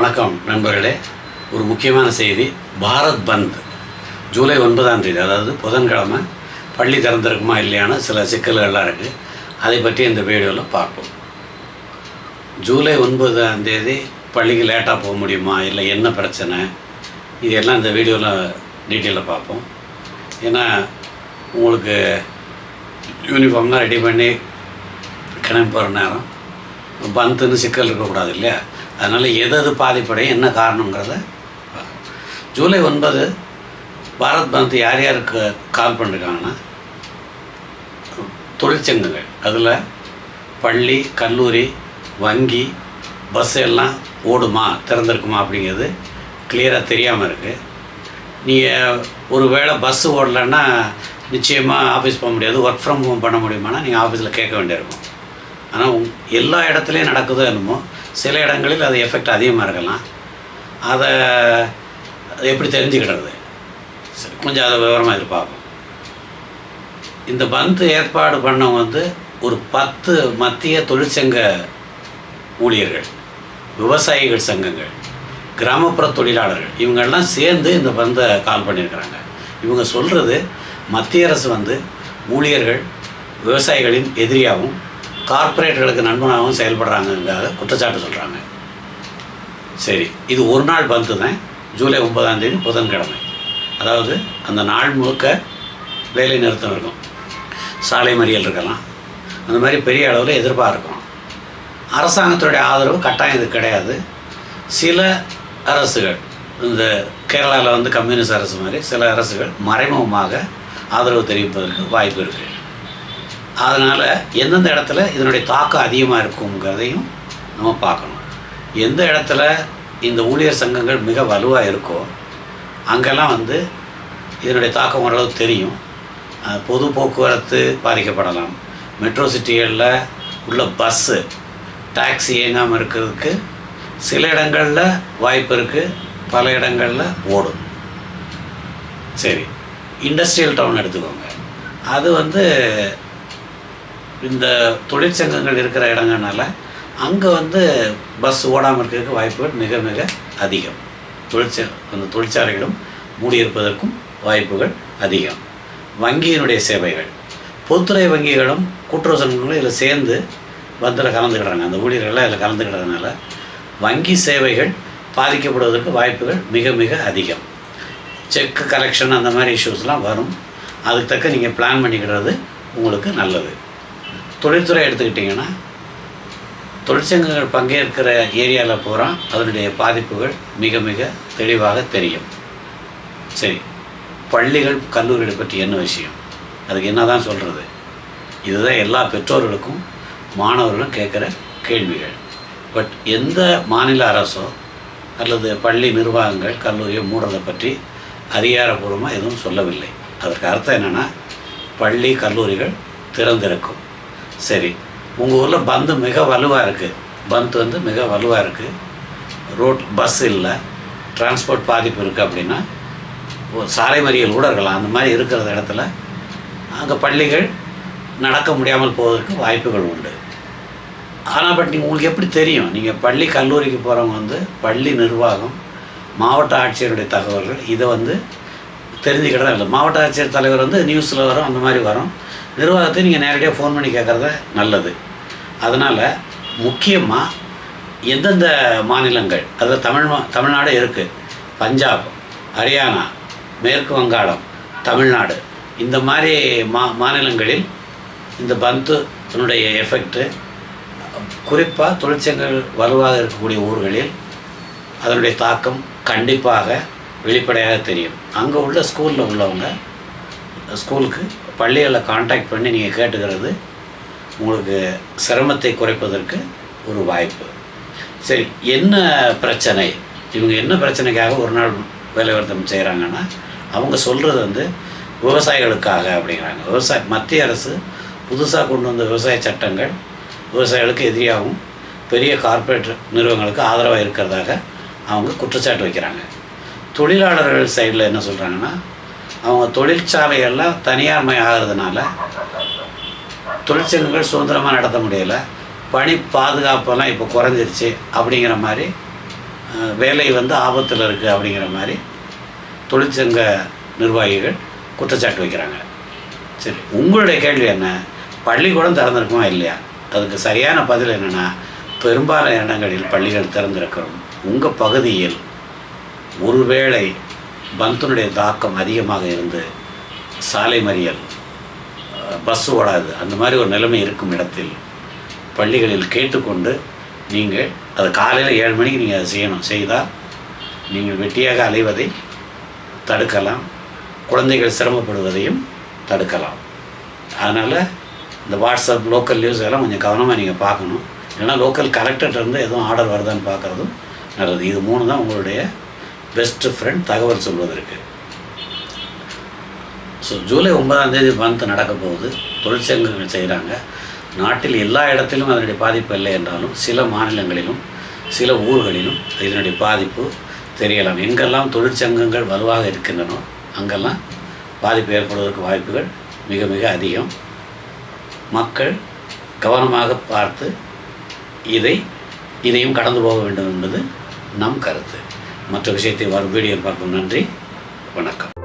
வணக்கம் நண்பர்களே. ஒரு முக்கியமான செய்தி பாரத் பந்த். ஜூலை ஒன்பதாம் தேதி அதாவது புதன்கிழமை பள்ளி திறந்திருக்குமா இல்லையான சில சிக்கல்கள்லாம் இருக்குது அதை பற்றி இந்த வீடியோவில் பார்ப்போம். ஜூலை ஒன்பதாம் தேதி பள்ளிக்கு லேட்டாக போக முடியுமா? இல்லை என்ன பிரச்சனை? இதெல்லாம் இந்த வீடியோவில் டீட்டெயிலில் பார்ப்போம். ஏன்னா உங்களுக்கு யூனிஃபார்ம்லாம் ரெடி பண்ணி கிளம்பி போகிற நேரம். பந்துன்னு சிக்கல் இருக்கக்கூடாது இல்லையா? அதனால் எது எது பாதிப்படையும் என்ன காரணங்கிறத ஜூலை ஒன்பது பாரத் பந்த் யார் யாருக்கு கால் பண்ணிருக்காங்கன்னா தொழிற்சங்கங்கள். அதில் பள்ளி கல்லூரி வங்கி பஸ் எல்லாம் ஓடுமா திறந்திருக்குமா அப்படிங்கிறது கிளியராக தெரியாமல் இருக்குது நீங்கள் ஒரு வேளை பஸ்ஸு ஓடலைன்னா நிச்சயமாக ஆஃபீஸ் போக முடியாது ஒர்க் ஃப்ரம் ஹோம் பண்ண முடியுமானா நீங்கள் ஆஃபீஸில் கேட்க வேண்டியிருக்கும். ஆனால் எல்லா இடத்துலையும் நடக்குதோ என்னமோ சில இடங்களில் அது எஃபெக்ட் அதிகமாக இருக்கலாம். அதை எப்படி தெரிஞ்சுக்கிடுறது? சரி கொஞ்சம் அதை விவரமாக எதிர்பார்ப்போம். இந்த பந்து ஏற்பாடு பண்ணவங்க வந்து ஒரு பத்து மத்திய தொழிற்சங்க ஊழியர்கள் விவசாயிகள் சங்கங்கள் கிராமப்புற தொழிலாளர்கள் இவங்கெல்லாம் சேர்ந்து இந்த பந்தை கால் பண்ணியிருக்கிறாங்க. இவங்க சொல்கிறது மத்திய அரசு வந்து ஊழியர்கள் விவசாயிகளின் எதிரியாகவும் கார்ப்பரேட்டுகளுக்கு நண்பனாகவும் செயல்படுறாங்கங்காக குற்றச்சாட்டு சொல்கிறாங்க சரி இது ஒரு நாள் பந்து தான் ஜூலை ஒன்பதாம் தேதி புதன்கிழமை. அதாவது அந்த நாள் முழுக்க வேலை நிறுத்தம் இருக்கும். சாலை மறியல் இருக்கலாம். அந்த மாதிரி பெரிய அளவில் எதிர்பார்க்கும். அரசாங்கத்துடைய ஆதரவு கட்டாயம் இது கிடையாது. சில அரசுகள் இந்த கேரளாவில் வந்து கம்யூனிஸ்ட் அரசு மாதிரி சில அரசுகள் மறைமுகமாக ஆதரவு தெரிவிப்பதற்கு வாய்ப்பு இருக்குது அதனால் எந்தெந்த இடத்துல இதனுடைய தாக்கம் அதிகமாக இருக்குங்கிறதையும் நம்ம பார்க்கணும். எந்த இடத்துல இந்த ஊழியர் சங்கங்கள் மிக வலுவாக இருக்கோ அங்கெல்லாம் வந்து இதனுடைய தாக்கம் ஓரளவு தெரியும். பொது போக்குவரத்து பாதிக்கப்படலாம். மெட்ரோ சிட்டிகளில் உள்ள பஸ்ஸு டாக்ஸி இயங்காமல் இருக்கிறதுக்கு சில இடங்களில் வாய்ப்பு இருக்குது பல இடங்களில் ஓடும். சரி இண்டஸ்ட்ரியல் டவுன் எடுத்துக்கோங்க. அது வந்து இந்த தொழிற்சங்கங்கள் இருக்கிற இடங்கள்னால அங்கே வந்து பஸ் ஓடாமல் இருக்கிறதுக்கு வாய்ப்புகள் மிக மிக அதிகம். தொழிற்ச அந்த தொழிற்சாலைகளும் மூடியிருப்பதற்கும் வாய்ப்புகள் அதிகம். வங்கியினுடைய சேவைகள். பொதுத்துறை வங்கிகளும் கூட்டுறவு சங்கங்களும் இதில் சேர்ந்து பந்தில் கலந்துக்கிடுறாங்க அந்த ஊழியர்கள்லாம் இதில் கலந்துக்கிட்டதுனால வங்கி சேவைகள் பாதிக்கப்படுவதற்கு வாய்ப்புகள் மிக மிக அதிகம். செக்கு கலெக்ஷன் அந்த மாதிரி இஷ்யூஸ்லாம் வரும். அதுக்கு தக்க நீங்கள் பிளான் பண்ணிக்கிறது உங்களுக்கு நல்லது. தொழில்துறை எடுத்துக்கிட்டிங்கன்னா தொழிற்சங்கங்கள் பங்கேற்கிற ஏரியாவில் பூரா அதனுடைய பாதிப்புகள் மிக மிக தெளிவாக தெரியும். சரி பள்ளிகள் கல்லூரிகளை பற்றி என்ன விஷயம்? அதுக்கு என்ன தான் சொல்கிறது இதுதான் எல்லா பெற்றோர்களுக்கும் மாணவர்களும் கேட்குற கேள்விகள். பட் எந்த மாநில அரசோ அல்லது பள்ளி நிர்வாகங்கள் கல்லூரியோ மூடுறதை பற்றி அதிகாரப்பூர்வமாக எதுவும் சொல்லவில்லை. அதற்கு அர்த்தம் என்னென்னா பள்ளி கல்லூரிகள் திறந்திருக்கும். சரி உங்கள் ஊரில் பந்து மிக வலுவாக இருக்குது பந்த் வந்து மிக வலுவாக இருக்குது ரோட் பஸ் இல்லை. டிரான்ஸ்போர்ட் பாதிப்பு இருக்குது அப்படின்னா ஒரு சாலை மறியல் கூட இருக்கலாம் அந்த மாதிரி இருக்கிற இடத்துல அங்கே பள்ளிகள் நடக்க முடியாமல் போவதற்கு வாய்ப்புகள் உண்டு. ஆனால் பட் நீங்கள் உங்களுக்கு எப்படி தெரியும்? நீங்கள் பள்ளி கல்லூரிக்கு போகிறவங்க வந்து பள்ளி நிர்வாகம் மாவட்ட ஆட்சியருடைய தகவல்கள் இதை வந்து தெரிஞ்சுக்கிட்டதான் இல்லை. மாவட்ட ஆட்சியர் தலைவர் வந்து நியூஸில் வரும் அந்த மாதிரி வரும். நிர்வாகத்தை நீங்கள் நேரடியாக ஃபோன் பண்ணி கேட்குறது நல்லது. அதனால் முக்கியமாக எந்தெந்த மாநிலங்கள் அதாவது தமிழ் தமிழ்நாடு இருக்குது பஞ்சாப் ஹரியானா மேற்கு வங்காளம் தமிழ்நாடு இந்த மாதிரி மா மாநிலங்களில் இந்த பந்துனுடைய எஃபெக்ட்டு குறிப்பாக தொழிற்சங்கங்கள் வலுவாக இருக்கக்கூடிய ஊர்களில் அதனுடைய தாக்கம் கண்டிப்பாக வெளிப்படையாக தெரியும். அங்கே உள்ள ஸ்கூலில் உள்ளவங்க ஸ்கூலுக்கு பள்ளிகளில் காண்டாக்ட் பண்ணி நீங்கள் கேட்டுக்கிறது உங்களுக்கு சிரமத்தை குறைப்பதற்கு ஒரு வாய்ப்பு. சரி என்ன பிரச்சனை? இவங்க என்ன பிரச்சனைக்காக ஒரு நாள் வேலைவர்த்தனம் செய்கிறாங்கன்னா அவங்க சொல்கிறது வந்து விவசாயிகளுக்காக அப்படிங்கிறாங்க. விவசாய மத்திய அரசு புதுசாக கொண்டு வந்த விவசாய சட்டங்கள் விவசாயிகளுக்கு எதிரியாகவும் பெரிய கார்ப்பரேட் நிறுவனங்களுக்கு ஆதரவாக இருக்கிறதாக அவங்க குற்றச்சாட்டு வைக்கிறாங்க. தொழிலாளர்கள் சைடில் என்ன சொல்கிறாங்கன்னா அவங்க தொழிற்சாலையெல்லாம் தனியார்மை ஆகிறதுனால தொழிற்சங்கங்கள் சுதந்திரமாக நடத்த முடியலை. பணி பாதுகாப்பெல்லாம் இப்போ குறைஞ்சிருச்சு அப்படிங்கிற மாதிரி வேலை வந்து ஆபத்தில் இருக்குது அப்படிங்கிற மாதிரி தொழிற்சங்க நிர்வாகிகள் குற்றச்சாட்டு வைக்கிறாங்க. சரி உங்களுடைய கேள்வி என்ன? பள்ளிக்கூடம் திறந்திருக்குமா இல்லையா? அதுக்கு சரியான பதில் என்னென்னா பெரும்பாலான இடங்களில் பள்ளிகள் திறந்திருக்கிறோம். உங்கள் பகுதியில் ஒருவேளை பந்தனுடைய தாக்கம் அதிகமாக இருந்து சாலை மறியல் பஸ் ஓடாது அந்த மாதிரி ஒரு நிலைமை இருக்கும் இடத்தில் பள்ளிகளில் கேட்டுக்கொண்டு நீங்கள் அது காலையில் ஏழு மணிக்கு நீங்கள் அதை செய்யணும். செய்தால் நீங்கள் வெட்டியாக அலைவதை தடுக்கலாம். குழந்தைகள் சிரமப்படுவதையும் தடுக்கலாம். அதனால் இந்த வாட்ஸ்அப் லோக்கல் நியூஸ் எல்லாம் கொஞ்சம் கவனமாக நீங்கள் பார்க்கணும். ஏன்னா லோக்கல் கலெக்டர்கிட்டருந்து எதுவும் ஆர்டர் வருதான்னு பார்க்குறதும் நல்லது. இது மூணு தான் உங்களுடைய பெஸ்ட் ஃப்ரெண்ட் தகவல் சொல்வதற்கு. ஸோ ஜூலை ஒன்பதாம் தேதி மந்த் நடக்க போகுது. தொழிற்சங்கங்கள் செய்கிறாங்க நாட்டில் எல்லா இடத்திலும் அதனுடைய பாதிப்பு இல்லை என்றாலும் சில மாநிலங்களிலும் சில ஊர்களிலும் இதனுடைய பாதிப்பு தெரியலாம். எங்கெல்லாம் தொழிற்சங்கங்கள் வலுவாக இருக்கின்றனோ அங்கெல்லாம் பாதிப்பு ஏற்படுவதற்கு வாய்ப்புகள் மிக மிக அதிகம். மக்கள் கவனமாக பார்த்து இதை இதையும் கடந்து போக வேண்டும் என்பது நம் கருத்து. மற்ற விஷயத்தை வரும் வீடியோ பார்க்கும் நன்றி. வணக்கம்.